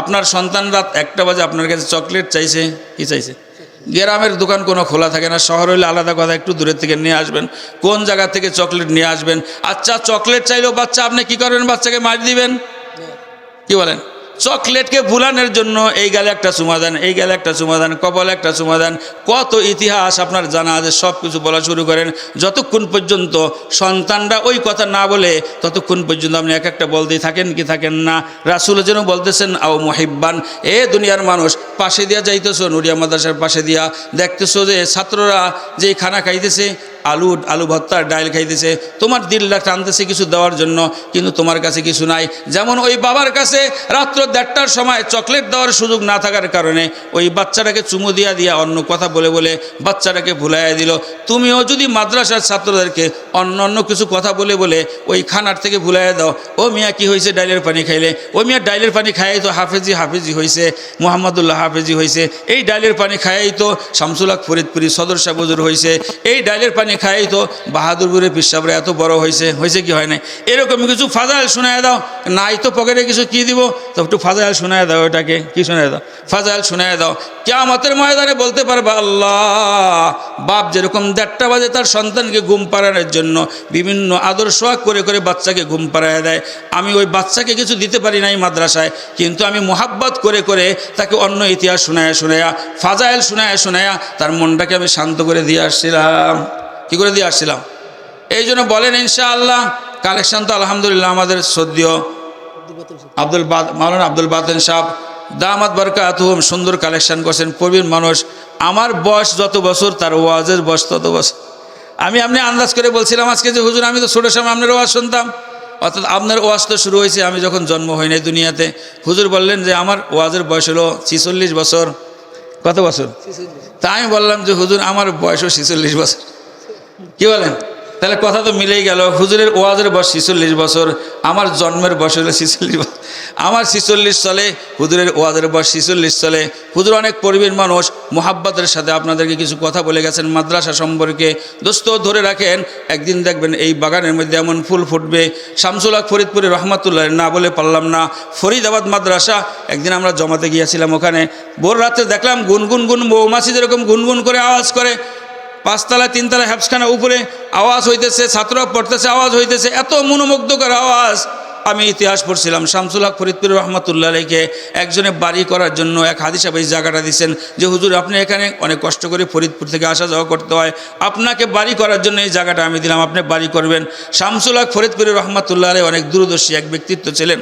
আপনার সন্তান রাত একটা বাজে আপনার কাছে চকলেট চাইছে, কি চাইছে? গ্রামের দোকান কোনো খোলা থাকে না, শহর হলে আলাদা কথা, একটু দূরের থেকে নিয়ে আসবেন, কোন জায়গা থেকে চকলেট নিয়ে আসবেন? আচ্ছা চকলেট চাইলেও বাচ্চা আপনি কি করবেন বাচ্চাকে মার দিবেন? কি বলেন? চকলেটকে ভুলানোর জন্য এই গেলে একটা সমাধান, এই গেলে একটা সমাধান, কপালে একটা সমাধান, কত ইতিহাস আপনার জানা আছে, সব কিছু বলা শুরু করেন, যতক্ষণ পর্যন্ত সন্তানরা ওই কথা না বলে, ততক্ষণ পর্যন্ত আপনি এক একটা বলতেই থাকেন কি থাকেন না। রাসুল যেন বলতেছেন, আও মহিব্বান, এ দুনিয়ার মানুষ পাশে দিয়া যাইতেছো নুরিয়া মাদ্রাসার পাশে দিয়া দেখতেছো যে ছাত্ররা যে খানা খাইতেছে, আলু আলু ভর্তা, ডাইল খাইতেছে, তোমার দিলটা টানতেছে কিছু দেওয়ার জন্য, কিন্তু তোমার কাছে কিছু নাই। যেমন ওই বাবার কাছে রাত্র দেড়টার সময় চকলেট দেওয়ার সুযোগ না থাকার কারণে ওই বাচ্চাটাকে চুমু দিয়া দিয়া অন্য কথা বলে বলে বাচ্চাটাকে ভুলাইয়া দিল। তুমিও যদি মাদ্রাসার ছাত্রদেরকে অন্য অন্য কিছু কথা বলে বলে ওই খানার থেকে ভুলাইয়া দাও, ও মিয়া, কি হয়েছে ডাইলের পানি খাইলে। ও মিয়া, ডাইলের পানি খাইয়ে তো হাফেজি হাফেজি হয়েছে মোহাম্মদুল্লাহ হাফেজি হয়েছে এই ডাইলের পানি খাইয়াই তো শামসুলাক ফরিদপুরি সদর সাবুজুর হয়েছে এই ডাইলের পানি খাইয়াই তো বাহাদুরপুরে পিসাবরা এত বড় হয়েছে হয়েছে কি হয় না এরকম কিছু ফাজাইল শোনায় দাও, নাই তো পকেটে কিছু কি দিব? তো একটু ফাজাইল শোনায় দাও ওটাকে কি শোনায় দাও? ফাজাইল শোনায় দাও, কেয়ামতের ময়দানে বলতে পারবে আল্লাহ, বাপ যেরকম দেড়টা বাজে তার সন্তানকে ঘুম পাড়ানোর জন্য বিভিন্ন আদর্শ করে করে বাচ্চাকে ঘুম পাড়ায় দেয়। আমি ওই বাচ্চাকে কিছু দিতে পারি নাই মাদ্রাসায়, কিন্তু আমি মোহাব্বত করে করে তাকে অন্য ইতিহাস শোনায়া শোনায়া, ফাজাইল শোনায়া শোনায়া তার মনটাকে আমি শান্ত করে দিয়ে আসছিলাম। কি করে দিয়ে আসছিলাম? এই জন্য বলেন, ইনশাআল্লাহ, কালেকশন তো আলহামদুলিল্লাহ আমাদের সদ্যীয় আব্দুল বাদ মাওলানা আব্দুল বাতেন সাহ দামাত বারকা আতুহম সুন্দর কালেকশন করছেন, প্রবীণ মানুষ। আমার বয়স যত বছর, তার ওয়াজের বয়স তত বছর। আমি আপনি আন্দাজ করে বলছিলাম আজকে যে, হুজুর, আমি তো ছোটোর সময় আপনার ওয়াজ শুনতাম। অর্থাৎ আপনার ওয়াজ তো শুরু হয়েছে আমি যখন জন্ম হই নাই দুনিয়াতে হুজুর বললেন যে আমার ওয়াজের বয়স হলো ছিচল্লিশ বছর। কত বছর? তা আমি বললাম যে হুজুর আমার বয়সও ছিচল্লিশ বছর। কি বলেন? তাহলে কথা তো মিলেই গেল। হুজুরের ওয়াজের বয়স ছিচল্লিশ বছর, আমার জন্মের বয়স হলো ছিচল্লিশ বছর। আমার ছিচল্লিশ চলে হুজুরের ওয়াজের বয়স ছিচল্লিশ চলে হুজুর অনেক পরিবীর মানুষ, মোহাব্বতের সাথে আপনাদেরকে কিছু কথা বলে গেছেন মাদ্রাসা সম্পর্কে। দোস্ত, ধরে রাখেন, একদিন দেখবেন এই বাগানের মধ্যে এমন ফুল ফুটবে। শামসুল্লাহ ফরিদপুরে রহমাতুল্লাহ, না বলে পারলাম না। ফরিদাবাদ মাদ্রাসা, একদিন আমরা জমাতে গিয়েছিলাম ওখানে। ভোর রাতে দেখলাম গুনগুন গুন, মৌমাছি যেরকম গুনগুন করে আওয়াজ করে। পাঁচতলা, তিনতলা হ্যাপসখানা উপরে আওয়াজ হইতেছে, ছাত্ররা পড়তেছে, আওয়াজ হইতেছে, এত মনোমুগ্ধকর আওয়াজ। আমি ইতিহাস পড়ছিলাম, শামসুল হক ফরিদপুর রহমতুল্লাহ আলীকে একজনে বাড়ি করার জন্য এক হাদিসা ভাই জায়গাটা দিচ্ছেন যে, হুজুর, আপনি এখানে অনেক কষ্ট করে ফরিদপুর থেকে আসা যাওয়া করতে হয়। আপনাকে বাড়ি করার জন্য এই জায়গাটা আমি দিলাম, আপনি বাড়ি করবেন। শামসুল হক ফরিদপুরের রহমতুল্লাহ অনেক দূরদর্শী এক ব্যক্তিত্ব ছিলেন।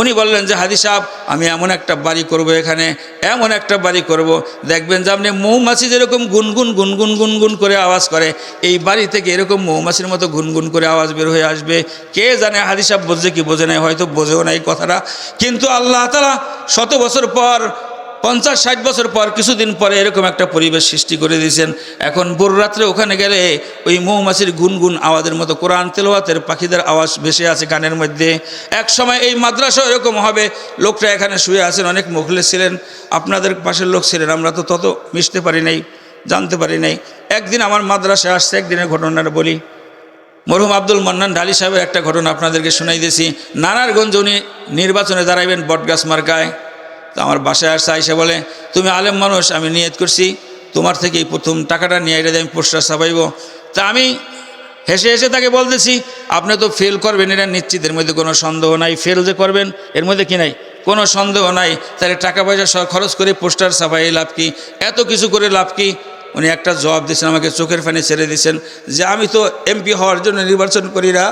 উনি বললেন যে হাদি সাহেব, আমি এমন একটা বাড়ি করব এখানে, এমন একটা বাড়ি করব। দেখবেন যে, আপনি মৌমাছি যেরকম গুনগুন গুনগুন গুনগুন করে আওয়াজ করে, এই বাড়ি থেকে এরকম মৌমাছির মতো গুনগুন করে আওয়াজ বের হয়ে আসবে। কে জানে হাদি সাহেব বোঝে কি বোঝে নাই, হয়তো বোঝেও নাই কথাটা। কিন্তু আল্লাহ তালা শত বছর পর পঞ্চাশ, ষাট বছর পর, কিছুদিন পরে এরকম একটা পরিবেশ সৃষ্টি করে দিয়েছেন। এখন ভোর রাত্রে ওখানে গেলে ওই মৌমাছির গুনগুন আওয়াজের মতো কোরআন তেলোয়াতের পাখিদের আওয়াজ ভেসে আছে গানের মধ্যে। এক সময় এই মাদ্রাসা এরকম হবে লোকটা এখানে শুয়ে আছেন, অনেক মুখলে ছিলেন। আপনাদের পাশের লোক ছিলেন, আমরা তো তত মিশতে পারি নাই, জানতে পারি নাই। একদিন আমার মাদ্রাসায় আসছে, একদিনের ঘটনাটা বলি। মরহুম আব্দুল মান্নান ঢালি সাহেবের একটা ঘটনা আপনাদেরকে শোনাই দিয়েছি। নানারগঞ্জ উনি নির্বাচনে দাঁড়াইবেন বটগাছ মার্কায়। তো আমার বাসায় আসছে, আইসা বলে, তুমি আলেম মানুষ, আমি নিয়ত করছি, তোমার থেকেই প্রথম টাকাটা নিয়ে এটা আমি পোস্টার ছাপাইব। তা আমি হেসে হেসে তাকে বলতেছি, আপনি তো ফেল করবেন, এটা নিশ্চিত এর মধ্যে কোনো সন্দেহ নাই ফেল যে করবেন, এর মধ্যে কি নাই? কোনো সন্দেহ নাই, তাহলে টাকা পয়সা সব খরচ করে পোস্টার ছাপাই লাভ কি? এত কিছু করে লাভ কি? উনি একটা জবাব দিয়েছেন, আমাকে চোখের ফানি ছেড়ে দিয়েছেন, যে আমি তো এমপি হওয়ার জন্য নির্বাচন করি না।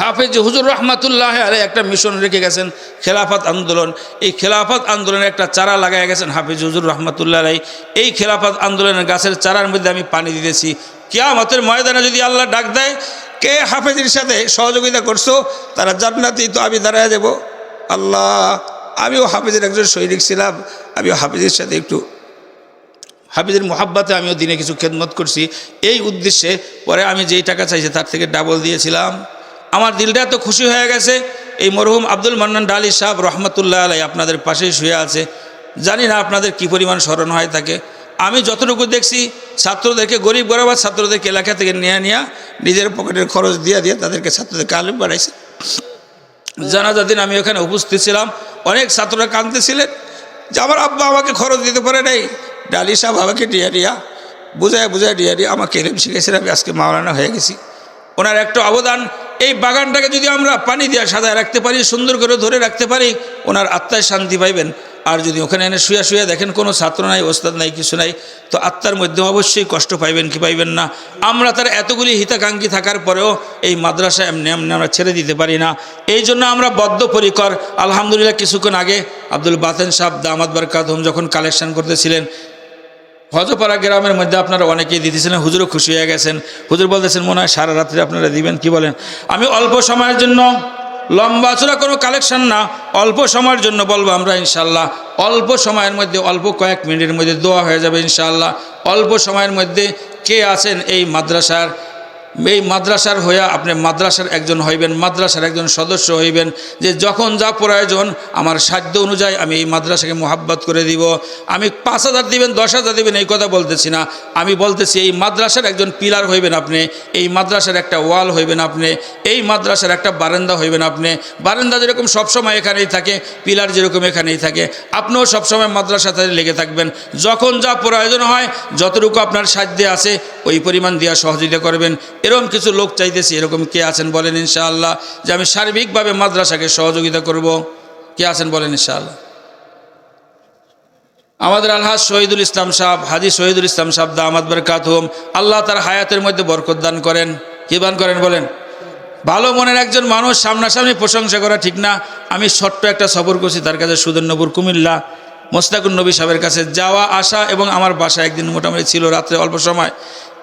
হাফেজ হুজুর রহমাতুল্লাহ আলে একটা মিশন রেখে গেছেন, খেলাফত আন্দোলন। এই খেলাফত আন্দোলনের একটা চারা লাগাই গেছেন হাফিজ হুজুর রহমাতুল্লাহ আলাই এই খেলাফত আন্দোলনের গাছের চারার মধ্যে আমি পানি দিতেছি। কেয়ামতের ময়দানে যদি আল্লাহ ডাক দেয়, কে হাফেজের সাথে সহযোগিতা করছ? তারা জান্নাতেই তো আমি দাঁড়ায় দেব আল্লাহ, আমিও হাফেজের একজন সৈনিক ছিলাম, আমিও হাফেজের সাথে একটু হাফিজের মোহাব্বাতে আমিও দিনে কিছু খেদমত করছি। এই উদ্দেশ্যে পরে আমি যেই টাকা চাইছি তার থেকে ডাবল দিয়েছিলাম। আমার দিলটা এত খুশি হয়ে গেছে। এই মরহুম আব্দুল মান্নান ডালি সাহেব রহমতুল্লাহ আলাই আপনাদের পাশেই শুয়ে আছে। জানি না আপনাদের কি পরিমাণ স্মরণ হয় থাকে আমি যতটুকু দেখছি, ছাত্রদেরকে গরিব গরাবাদ ছাত্রদেরকে এলাকা থেকে নিয়ে নিয়ে নিজের পকেটের খরচ দিয়ে দিয়ে তাদেরকে ছাত্রদেরকে আলিম বাড়াইছে জানাজা দিন আমি ওখানে উপস্থিত ছিলাম। অনেক ছাত্ররা কাঁদতেছিলেন যে আমার আব্বা আমাকে খরচ দিতে পারে নাই। ডালি সাহেব আমাকে ডিয়া ডিয়া বুঝায় বুঝায় ডিয়া ডিয়া আমাকে এরম শিখেছিলাম আজকে মাওলানা হয়ে গেছি। ওনার একটা অবদান এই বাগানটাকে যদি আমরা পানি দিয়ে সাজায় রাখতে পারি, সুন্দর করে ধরে রাখতে পারি, ওনার আত্মায় শান্তি পাইবেন। আর যদি ওখানে এনে শুয়ে শুয়ে দেখেন, কোনো ছাত্র নাই, ওস্তাদ নাই, কিছু নাই, তো আত্মার মধ্যে অবশ্যই কষ্ট পাইবেন কি পাইবেন না? আমরা তার এতগুলি হিতাকাঙ্ক্ষী থাকার পরেও এই মাদ্রাসা এমনি এমনি আমরা ছেড়ে দিতে পারি না। এই জন্য আমরা বদ্ধপরিকর। আলহামদুলিল্লাহ, কিছুক্ষণ আগে আব্দুল বাতেন সাহেব দামাদ বারকাতহম যখন কালেকশন করতেছিলেন হজপাড়া গ্রামের মধ্যে আপনারা অনেকেই দিতেছিলেন, হুজুরও খুশি হয়ে গেছেন। হুজুর বলতেছেন, মনে হয় সারা রাত্রে আপনারা দিবেন, কি বলেন? আমি অল্প সময়ের জন্য, লম্বা চূড়া কোনো কালেকশন না, অল্প সময়ের জন্য বলব আমরা ইনশাল্লাহ অল্প সময়ের মধ্যে, অল্প কয়েক মিনিটের মধ্যে দোয়া হয়ে যাবে ইনশাল্লাহ অল্প সময়ের মধ্যে কে আছেন এই মাদ্রাসার এই মাদ্রাসার হইয়া আপনি মাদ্রাসার একজন হইবেন, মাদ্রাসার একজন সদস্য হইবেন, যে যখন যা প্রয়োজন আমার সাধ্য অনুযায়ী আমি এই মাদ্রাসাকে মোহাব্বত করে দিব। আমি পাঁচ হাজার দিবেন, দশ হাজার দিবেন, এই কথা বলতেছি না। আমি বলতেছি, এই মাদ্রাসার একজন পিলার হইবেন আপনি, এই মাদ্রাসার একটা ওয়াল হইবেন আপনি, এই মাদ্রাসার একটা বারান্দা হইবেন আপনি। বারান্দা যেরকম সবসময় এখানেই থাকে, পিলার যেরকম এখানেই থাকে, আপনিও সবসময় মাদ্রাসাতে লেগে থাকবেন। যখন যা প্রয়োজন হয়, যতটুকু আপনার সাধ্যে আছে, ওই পরিমাণ দেওয়া সহযোগিতা করবেন। এরকম কিছু লোক চাইতেছি, এরকম কে আছেন বলেন ইনশাআল্লাহ, যে আমি সার্বিকভাবে মাদ্রাসাকে সহযোগিতা করব। কে আছেন বলেন ইনশাআল্লাহ? আমাদের আলহাজ শহীদুল ইসলাম সাহ হাজি শহীদুল ইসলাম সাহ দামাদ বরকাত হোম, আল্লাহ তার হায়াতের মধ্যে বরকত দান করেন। কি দান করেন বলেন? ভালো মনের একজন মানুষ সামনাসামনি প্রশংসা করা ঠিক না। আমি ছোট্ট একটা সফর করছি তার কাছে সুদর্ণপুর কুমিল্লা মোস্তাকুর নবী সাহেবের কাছে যাওয়া, আসা এবং আমার বাসা একদিন মোটামুটি ছিল রাত্রে অল্প সময়।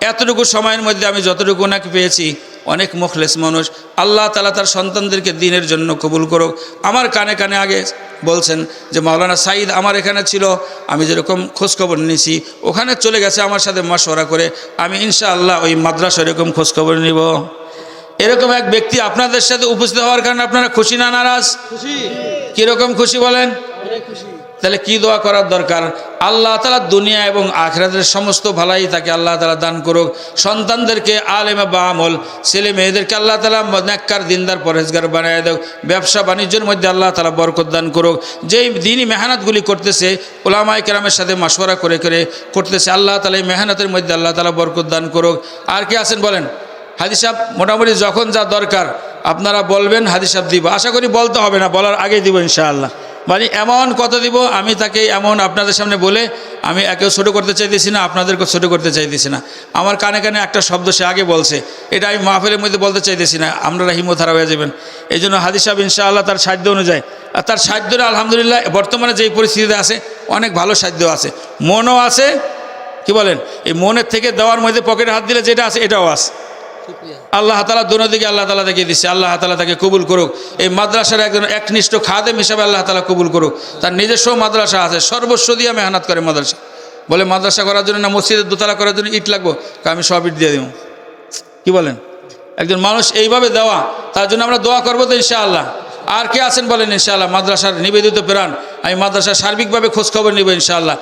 এতটুকু সময়ের মধ্যে আমি যতটুকু ওনাকে পেয়েছি অনেক মুখলেস মানুষ। আল্লাহ তালা তার সন্তানদেরকে দিনের জন্য কবুল করুক। আমার কানে কানে আগে বলছেন যে মাওলানা সাইদ আমার এখানে ছিল আমি যেরকম খোঁজখবর নিয়েছি ওখানে চলে গেছে আমার সাথে মশওয়ারা করে আমি ইনশাআল্লাহ ওই মাদ্রাসা এরকম খোঁজখবর নিব। এরকম এক ব্যক্তি আপনাদের সাথে উপস্থিত হওয়ার কারণে আপনারা খুশি না নারাজ? খুশি। কীরকম খুশি বলেন? তাহলে কি দোয়া করার দরকার? আল্লাহ তালা দুনিয়া এবং আখরাতের সমস্ত ভালাই তাকে আল্লাহ তালা দান করুক। সন্তানদেরকে আলেমে বা আমল, ছেলে মেয়েদেরকে আল্লাহ তালা নেককার দিনদার পরেজগার বানিয়ে দেখ ব্যবসা বাণিজ্যের মধ্যে আল্লাহ তালা বরকত দান করুক। যেই দিনই মেহনতগুলি করতেছে ওলামাই কেরামের সাথে মাসওয়ারা করে করে করতেছে, আল্লাহ তালা এই মেহনতের মধ্যে আল্লাহ তালা বরকত দান করুক। আর কে আছেন বলেন? হাদিস সাহেব, মোটামুটি যখন যা দরকার আপনারা বলবেন, হাদিস সাহেব দিব। আশা করি বলতে হবে না, বলার আগেই দিব ইনশাআল্লাহ। মানে এমন কত দিব, আমি তাকে এমন আপনাদের সামনে বলে আমি একেও ছোটো করতে চাইতেছি না, আপনাদেরকে ছোটো করতে চাইতেছি না। আমার কানে কানে একটা শব্দ সে আগে বলছে, এটা আমি মাহফিলের মধ্যে বলতে চাইতেছি না, আপনারা হিমোধারা হয়ে যাবেন। এই জন্য হাদিস সাহেব ইনশাআল্লাহ তার সাধ্য অনুযায়ী, আর তার সাধ্যটা আলহামদুলিল্লাহ বর্তমানে যেই পরিস্থিতিতে আছে, অনেক ভালো সাধ্য আছে। মনও আছে, কি বলেন, এই মনের থেকে দেওয়ার মধ্যে পকেটে হাত দিলে যেটা আছে এটাও আছে। আল্লাহ তালা দিকে আল্লাহ তালা তাকে দিচ্ছে আল্লাহ তালা তাকে কবুল করুক। এই মাদ্রাসার একজন একনিষ্ঠ খাদেম হিসাবে আল্লাহ তালা কবুল করুক। তার নিজস্ব মাদ্রাসা আছে। সর্বস্ব দিয়ে মেহনত করে মাদ্রাসা। বলে, মাদ্রাসা করার জন্য না, মসজিদের দোতলা করার জন্য ইট লাগবো? আমি সব ইট দিয়ে দেবো কি বলেন? একজন মানুষ এইভাবে দেওয়া, তার জন্য আমরা দোয়া করব তো ইনশাআল্লাহ। আর কে আছেন বলেন ইনশাআল্লাহ? মাদ্রাসার নিবেদিত প্রাণ। আমি মাদ্রাসার সার্বিকভাবে খোঁজখবর নেব ইনশাআল্লাহ।